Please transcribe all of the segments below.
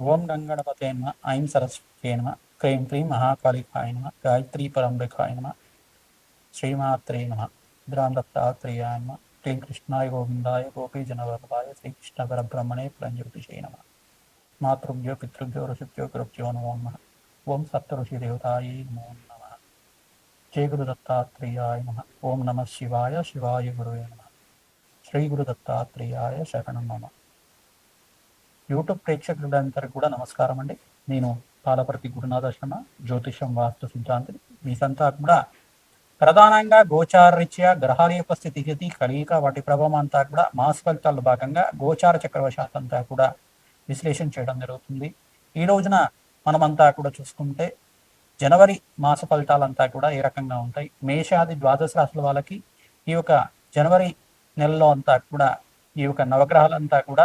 ఓం గంగణపతే నమ ఐం సరస్వతే నమ క్రీం క్రీం మహాకాళికాయ నమ గాయత్రీ పరంబికాయ నమ శ్రీమాత్రే నమ ద్రాం నమ క్లీం కృష్ణాయ గోవిందాయ గోపీజనవరదాయ శ్రీకృష్ణ పరబ్రహ్మణే ప్రంజృతిషే నమ. మాతృభ్యో పితృభ్యో ఋషిభ్యో గురుభ్యో నమో నమ. ఓం సప్త ఋషి దేవతాయే నమో నమ. జయ గురు దత్తాత్రేయాయ నమ. ఓం నమ శివాయ శివాయ గురువే నమ. శ్రీ గురు దత్తాత్రేయాయ శరణం నమ. యూట్యూబ్ ప్రేక్షకులందరికీ కూడా నమస్కారం అండి. నేను పాలపర్తి గురునాథ శర్మ జ్యోతిషం వాస్తు సిద్ధాంతిని. మీసంతా కూడా ప్రధానంగా గోచారరీత్యా గ్రహాల యొక్క స్థితిగతి కలిగిక వాటి ప్రభావం అంతా కూడా మాస ఫలితాల్లో భాగంగా గోచార చక్రవశాత్ అంతా కూడా విశ్లేషణ చేయడం జరుగుతుంది. ఈ రోజున మనమంతా కూడా చూసుకుంటే జనవరి మాస ఫలితాలంతా కూడా ఏ రకంగా ఉంటాయి? మేషాది ద్వాదశ రాశుల వాళ్ళకి ఈ యొక్క జనవరి నెలలో అంతా కూడా ఈ యొక్క నవగ్రహాలంతా కూడా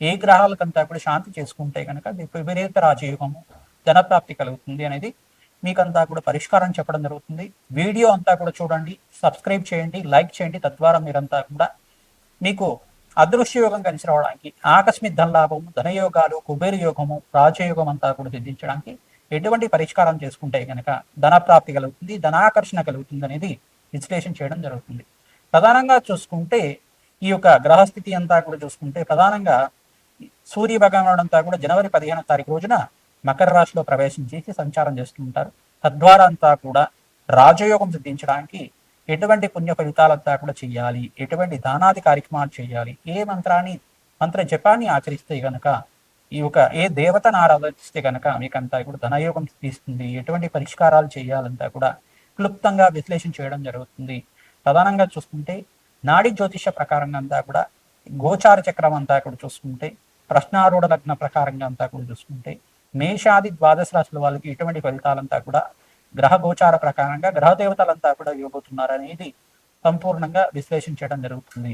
ఏ గ్రహాలకంతా కూడా శాంతి చేసుకుంటే కనుక విపరీత రాజయోగము ధనప్రాప్తి కలుగుతుంది అనేది మీకంతా కూడా పరిష్కారం చెప్పడం జరుగుతుంది. వీడియో అంతా కూడా చూడండి సబ్స్క్రైబ్ చేయండి లైక్ చేయండి. తద్వారా మీరంతా కూడా మీకు అదృశ్య యోగం కలిసి రావడానికి ఆకస్మిక ధనలాభము ధనయోగాలు కుబేర యోగము రాజయోగం అంతా కూడా సిద్ధించడానికి ఎటువంటి పరిష్కారం చేసుకుంటే కనుక ధనప్రాప్తి కలుగుతుంది ధనాకర్షణ కలుగుతుంది అనేది విశ్లేషణ చేయడం జరుగుతుంది. ప్రధానంగా చూసుకుంటే ఈ యొక్క గ్రహస్థితి అంతా కూడా చూసుకుంటే ప్రధానంగా సూర్య భగవానుడు అంతా కూడా జనవరి పదిహేనో తారీఖు రోజున మకర రాశిలో ప్రవేశం చేసి సంచారం చేస్తూ ఉంటారు. తద్వారా అంతా కూడా రాజయోగం సిద్ధించడానికి ఎటువంటి పుణ్య ఫలితాలంతా కూడా చేయాలి. ఎటువంటి దానాది కార్యక్రమాలు చేయాలి. ఏ మంత్రాన్ని మంత్ర జపాన్ని ఆచరిస్తే గనక ఈ యొక్క ఏ దేవతను ఆరాధిస్తే గనక మీకంతా కూడా ధనయోగం సిద్ధిస్తుంది. ఎటువంటి పరిష్కారాలు చేయాలంతా కూడా క్లుప్తంగా విశ్లేషణ చేయడం జరుగుతుంది. ప్రధానంగా చూసుకుంటే నాడి జ్యోతిష ప్రకారంగా అంతా కూడా గోచార చక్రం అంతా కూడా చూసుకుంటే ప్రశ్నారూఢ లగ్న ప్రకారంగా అంతా కూడా చూసుకుంటే మేషాది ద్వాదశ రాశుల వాళ్ళకి ఎటువంటి ఫలితాలంతా కూడా గ్రహ గోచార ప్రకారంగా గ్రహ దేవతలంతా కూడా ఇవ్వబోతున్నారు అనేది సంపూర్ణంగా విశ్లేషణ చేయడం జరుగుతుంది.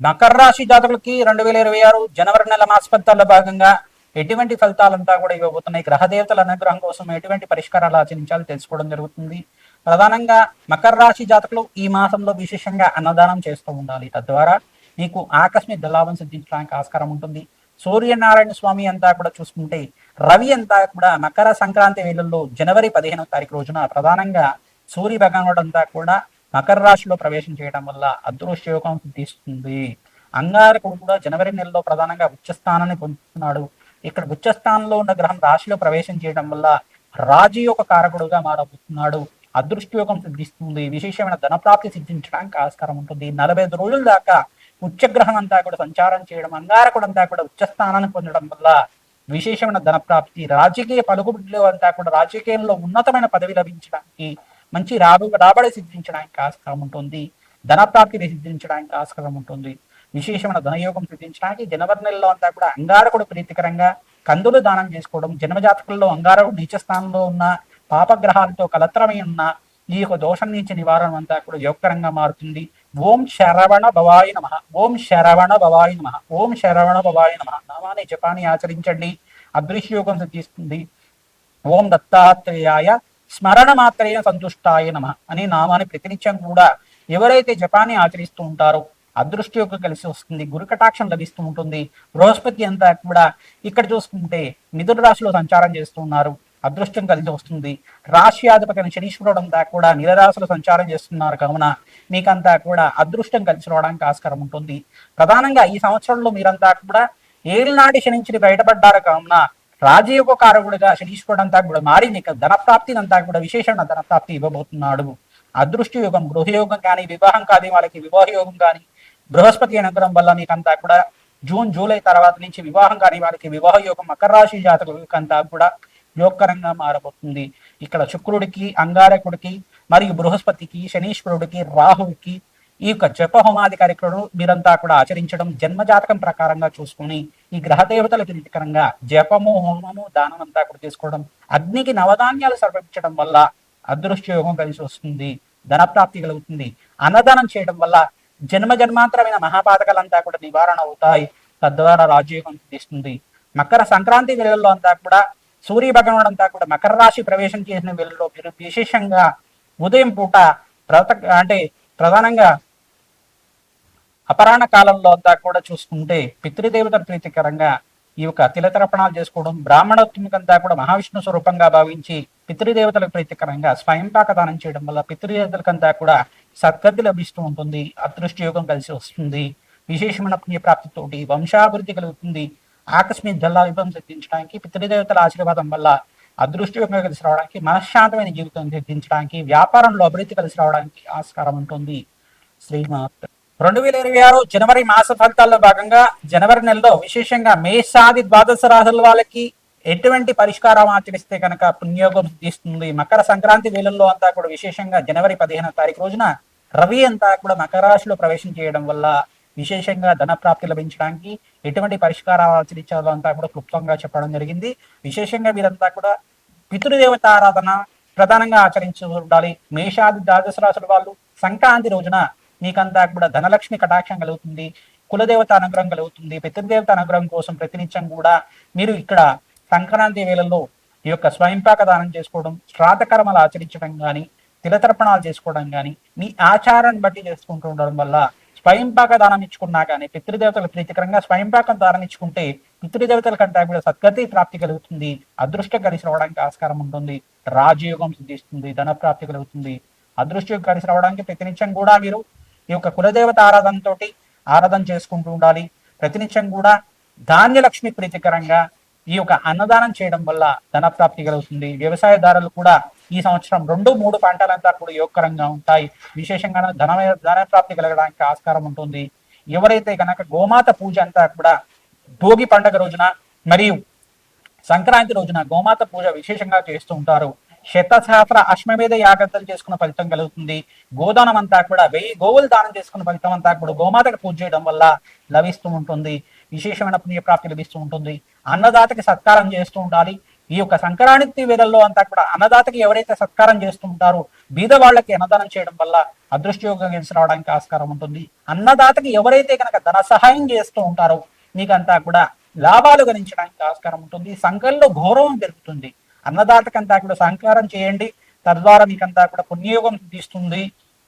మకర రాశి జాతకులకి రెండు వేల ఇరవై ఆరు జనవరి నెల మాస ఫలితాల్లో భాగంగా ఎటువంటి ఫలితాలంతా కూడా ఇవ్వబోతున్నాయి? గ్రహ దేవతల అనుగ్రహం కోసం ఎటువంటి పరిష్కారాలు ఆచరించాలో తెలుసుకోవడం జరుగుతుంది. ప్రధానంగా మకర రాశి జాతకులు ఈ మాసంలో విశేషంగా అన్నదానం చేస్తూ ఉండాలి. తద్వారా మీకు ఆకస్మిక లాభం సిద్ధించడానికి ఆస్కారం ఉంటుంది. సూర్యనారాయణ స్వామి అంతా కూడా చూసుకుంటే రవి అంతా కూడా మకర సంక్రాంతి వేళల్లో జనవరి పదిహేనవ తారీఖు రోజున ప్రధానంగా సూర్య భగవానుడు అంతా కూడా మకర రాశిలో ప్రవేశం చేయడం వల్ల అదృశ్య యోగం సిద్ధిస్తుంది. అంగారకుడు కూడా జనవరి నెలలో ప్రధానంగా ఉచ్చస్థానాన్ని పొందుతున్నాడు. ఇక్కడ ఉచ్చస్థానంలో ఉన్న గ్రహం రాశిలో ప్రవేశం చేయడం వల్ల రాజయోగ కారకుడుగా మారబోతున్నాడు. అదృష్టయోగం సిద్ధిస్తుంది. విశేషమైన ధనప్రాప్తి సిద్ధించడానికి ఆస్కారం ఉంటుంది. నలభై ఐదు రోజుల దాకా ఉచ్చగ్రహం అంతా కూడా సంచారం చేయడం అంగారకుడు అంతా కూడా ఉచ్చస్థానాన్ని పొందడం వల్ల విశేషమైన ధనప్రాప్తి రాజకీయ పలుకుబడిలో అంతా కూడా రాజకీయంలో ఉన్నతమైన పదవి లభించడానికి మంచి రాబ రాబడి సిద్ధించడానికి ఆస్కారం ఉంటుంది. ధనప్రాప్తిని సిద్ధించడానికి ఆస్కారం ఉంటుంది. విశేషమైన ధనయోగం సిద్ధించడానికి జనవరి నెలలో అంతా కూడా అంగారకుడు ప్రీతికరంగా కందులు దానం చేసుకోవడం జన్మజాతకుల్లో అంగారకుడు నీచ స్థానంలో ఉన్న పాపగ్రహాలతో కలత్రమై ఉన్న ఈ యొక్క దోషం నుంచి నివారణ అంతా కూడా యోగకరంగా మారుతుంది. ఓం శరవణ భవాయ నమ. ఓం శరవణ భవాయ నమ. ఓం శరవణ భవాయ నమ. నామాన్ని జపాన్ని ఆచరించండి. అదృశ్యయోగం సిద్ధిస్తుంది. ఓం దత్తాత్రేయాయ స్మరణ మాత్రేన సంతుష్టాయ నమ అనే నామాన్ని ప్రతినిత్యం కూడా ఎవరైతే జపాన్ని ఆచరిస్తూ ఉంటారో అదృష్టి యొక్క కలిసి వస్తుంది. గురు కటాక్షం లభిస్తూ ఉంటుంది. బృహస్పతి అంతా కూడా ఇక్కడ చూసుకుంటే మిథున రాశిలో సంచారం చేస్తున్నారు అదృష్టం కలిసి వస్తుంది. రాశ్యాధిపతి శనీశ్వరుడు అంతా కూడా నీలరాశులు సంచారం చేస్తున్నారు. కావున మీకంతా కూడా అదృష్టం కలిసి రావడానికి ఆస్కారం ఉంటుంది. ప్రధానంగా ఈ సంవత్సరంలో మీరంతా కూడా ఏలినాటి శనించి బయటపడ్డారు. కావున రాజయోగ కారకుడుగా శనీశ్వరుడు అంతా కూడా మారి మీకు ధనప్రాప్తిని అంతా కూడా విశేషమైన ధనప్రాప్తి ఇవ్వబోతున్నాడు. అదృష్ట యోగం గృహయోగం కానీ వివాహం కాని వాళ్ళకి వివాహ యోగం కానీ బృహస్పతి అనుగ్రహం వల్ల మీకంతా కూడా జూన్ జూలై తర్వాత నుంచి వివాహం కాని వారికి వివాహ యోగం మకర రాశి జాతకులకంతా కూడా యోగకరంగా మారబోతుంది. ఇక్కడ శుక్రుడికి అంగారకుడికి మరియు బృహస్పతికి శనీశ్వరుడికి రాహువుకి ఈ యొక్క జప హోమాది కార్యక్రమం మీరంతా కూడా ఆచరించడం జన్మజాతకం ప్రకారంగా చూసుకుని ఈ గ్రహ దేవతల ప్రీతికరంగా జపము హోమము దానం అంతా కూడా చేసుకోవడం అగ్నికి నవధాన్యాలు సమర్పించడం వల్ల అదృష్ట యోగం కలిసి వస్తుంది ధనప్రాప్తి కలుగుతుంది. అన్నదానం చేయడం వల్ల జన్మ జన్మాంతరమైన మహాపాతకాలంతా కూడా నివారణ అవుతాయి. తద్వారా రాజయోగం తీస్తుంది మకర సంక్రాంతి వేళల్లో అంతా కూడా సూర్య భగవానుడు అంతా కూడా మకర రాశి ప్రవేశం చేసిన వేళల్లో మీరు విశేషంగా ఉదయం పూట ప్రత అంటే ప్రధానంగా అపరాహ్న కాలంలో అంతా కూడా చూసుకుంటే పితృదేవత ప్రీతికరంగా ఈ యొక్క తిలతర్పణాలు చేసుకోవడం బ్రాహ్మణోత్తమికంతా కూడా మహావిష్ణు స్వరూపంగా భావించి పితృదేవతలకు ప్రీతికరంగా స్వయంపాక దానం చేయడం వల్ల పితృదేవతలకంతా కూడా సద్గతి లభిస్తూ ఉంటుంది అదృష్ట యోగం కలిసి వస్తుంది విశేషమైన పుణ్యప్రాప్తితోటి వంశాభివృద్ధి కలుగుతుంది ఆకస్మిక జల్లావిభం సిద్ధించడానికి పితృదేవతల ఆశీర్వాదం వల్ల అదృష్టి కలిసి రావడానికి మనశ్శాంతమైన జీవితం సిద్ధించడానికి వ్యాపారంలో అభివృద్ధి కలిసి రావడానికి ఆస్కారం ఉంటుంది. శ్రీమాత్. రెండు వేల ఇరవై ఆరు జనవరి మాస ఫలితాల్లో భాగంగా జనవరి నెలలో విశేషంగా మేషాది ద్వాదశ రాశుల వాళ్ళకి ఎటువంటి పరిష్కారం ఆచరిస్తే కనుక పుణ్యోగం సిద్ధిస్తుంది. మకర సంక్రాంతి వేళల్లో అంతా కూడా విశేషంగా జనవరి పదిహేనో తారీఖు రోజున రవి అంతా కూడా మకర రాశిలో ప్రవేశం చేయడం వల్ల విశేషంగా ధన ప్రాప్తి లభించడానికి ఎటువంటి పరిష్కారాలు ఆచరించాలో అంతా కూడా క్లుప్తంగా చెప్పడం జరిగింది. విశేషంగా వీరంతా కూడా పితృదేవత ఆరాధన ప్రధానంగా ఆచరించి ఉండాలి. మేషాది ద్వాదశ రాసుల వాళ్ళు సంక్రాంతి రోజున మీకంతా కూడా ధనలక్ష్మి కటాక్షం కలుగుతుంది. కులదేవత అనుగ్రహం కలుగుతుంది. పితృదేవత అనుగ్రహం కోసం ప్రతినిత్యం కూడా మీరు ఇక్కడ సంక్రాంతి వేళల్లో ఈ యొక్క స్వయంపాక దానం చేసుకోవడం శ్రాతకర్మలు ఆచరించడం కానీ తిలతర్పణాలు చేసుకోవడం కానీ మీ ఆచారాన్ని బట్టి చేసుకుంటూ ఉండడం వల్ల స్వయంపాక దానం ఇచ్చుకున్నా కానీ పితృదేవతల ప్రీతికరంగా స్వయంపాకం దానం ఇచ్చుకుంటే పితృదేవతల కంటే కూడా సద్గతి ప్రాప్తి కలుగుతుంది. అదృష్టం కలిసి రావడానికి ఆస్కారం ఉంటుంది. రాజయోగం సిద్ధిస్తుంది ధన ప్రాప్తి కలుగుతుంది. అదృష్టం కలిసి రావడానికి ప్రతినిత్యం కూడా మీరు ఈ యొక్క కులదేవత ఆరాధనతో ఆరాధన చేసుకుంటూ ఉండాలి. ప్రతినిత్యం కూడా ధాన్యలక్ష్మి ప్రీతికరంగా ఈ యొక్క అన్నదానం చేయడం వల్ల ధన ప్రాప్తి కలుగుతుంది. వ్యవసాయదారులు కూడా ఈ సంవత్సరం రెండు మూడు పంటలంతా కూడా యోగకరంగా ఉంటాయి. విశేషంగా ధన ధనప్రాప్తి కలగడానికి ఆస్కారం ఉంటుంది. ఎవరైతే కనుక గోమాత పూజ అంతా కూడా భోగి పండగ రోజున మరియు సంక్రాంతి రోజున గోమాత పూజ విశేషంగా చేస్తూ ఉంటారు. శతసహస్ర అశ్వమేధ యాగంతం చేసుకున్న ఫలితం కలుగుతుంది. గోదానం అంతా కూడా వెయ్యి గోవులు దానం చేసుకున్న ఫలితం అంతా కూడా గోమాతకు పూజ చేయడం వల్ల లభిస్తూ ఉంటుంది. విశేషమైన పుణ్యప్రాప్తి లభిస్తూ ఉంటుంది. అన్నదాతకి సత్కారం చేస్తూ ఉండాలి. ఈ యొక్క సంక్రాంతి వేళల్లో అంతా కూడా అన్నదాతకి ఎవరైతే సత్కారం చేస్తూ ఉంటారో బీద వాళ్ళకి అన్నదానం చేయడం వల్ల అదృష్టయోగం కలిసి రావడానికి ఆస్కారం ఉంటుంది. అన్నదాతకి ఎవరైతే కనుక ధన సహాయం చేస్తూ ఉంటారో మీకంతా కూడా లాభాలు గణించడానికి ఆస్కారం ఉంటుంది. సంఘంలో గౌరవం పెరుగుతుంది. అన్నదాతకంతా కూడా సహకారం చేయండి. తద్వారా మీకంతా కూడా పుణ్యయోగం సిద్ధిస్తుంది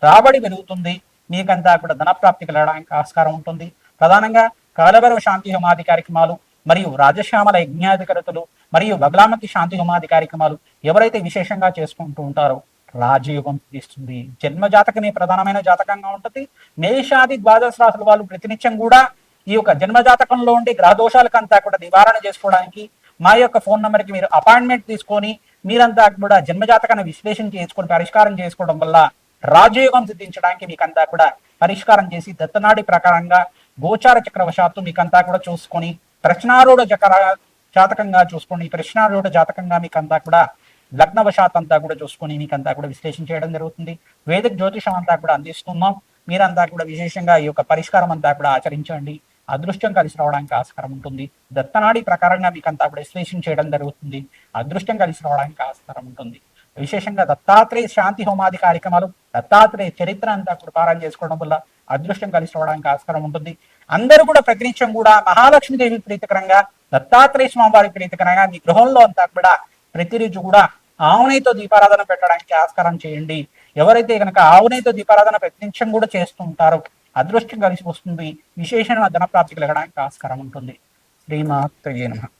రాబడి పెరుగుతుంది. మీకంతా కూడా ధనప్రాప్తి కలగడానికి ఆస్కారం ఉంటుంది. ప్రధానంగా కాలభైరవ శాంతి హోమాది కార్యక్రమాలు మరియు రాజశ్యామల యజ్ఞాధికారతలు మరియు బగలామతి శాంతి హోమాది కార్యక్రమాలు ఎవరైతే విశేషంగా చేసుకుంటూ ఉంటారో రాజయోగం ఇస్తుంది జన్మజాతకమే ప్రధానమైన జాతకంగా ఉంటుంది. మేషాది ద్వాదశ రాశుల వాళ్ళు ప్రతినిత్యం కూడా ఈ యొక్క జన్మజాతకంలో ఉండే గ్రహ దోషాలకంతా కూడా నివారణ చేసుకోవడానికి మా యొక్క ఫోన్ నెంబర్కి మీరు అపాయింట్మెంట్ తీసుకొని మీరంతా కూడా జన్మజాతకాన్ని విశ్లేషణ చేసుకొని పరిష్కారం చేసుకోవడం వల్ల రాజయోగం సిద్ధించడానికి మీకంతా కూడా పరిష్కారం చేసి దత్తనాడి ప్రకారంగా గోచార చక్రవశాత్తు మీకంతా కూడా చూసుకొని ప్రశ్నారూఢ జకర జాతకంగా చూసుకొని ప్రశ్నారూఢ జాతకంగా మీకంతా కూడా లగ్నవశాత్ అంతా కూడా చూసుకొని మీకంతా కూడా విశ్లేషణ చేయడం జరుగుతుంది. వేదిక జ్యోతిషం అంతా కూడా అందిస్తున్నాం. మీరంతా కూడా విశేషంగా ఈ యొక్క పరిష్కారం అంతా కూడా ఆచరించండి. అదృష్టం కలిసి రావడానికి ఆస్కారం ఉంటుంది. దత్తనాడి ప్రకారంగా మీకు అంతా కూడా విశ్లేషణ చేయడం జరుగుతుంది. అదృష్టం కలిసి రావడానికి ఆస్కారం ఉంటుంది. విశేషంగా దత్తాత్రేయ శాంతి హోమాది కార్యక్రమాలు దత్తాత్రేయ చరిత్ర అంతా కూడా పారాయణ చేసుకోవడం వల్ల అదృష్టం కలిసి రావడానికి ఆస్కారం ఉంటుంది. అందరూ కూడా ప్రతినిత్యం కూడా మహాలక్ష్మీదేవి ప్రీతికరంగా దత్తాత్రేయ స్వామివారి ప్రీతికరంగా మీ గృహంలో అంతా కూడా ప్రతిరోజు కూడా ఆవునైతో దీపారాధన పెట్టడానికి ఆస్కారం చేయండి. ఎవరైతే కనుక ఆవునైతో దీపారాధన ప్రతినిత్యం కూడా చేస్తూ ఉంటారో అదృష్టం కలిసి వస్తుంది. విశేషమైన ధన ప్రాప్తి కలగడానికి ఆస్కారం ఉంటుంది. శ్రీమాత్రయే నమ.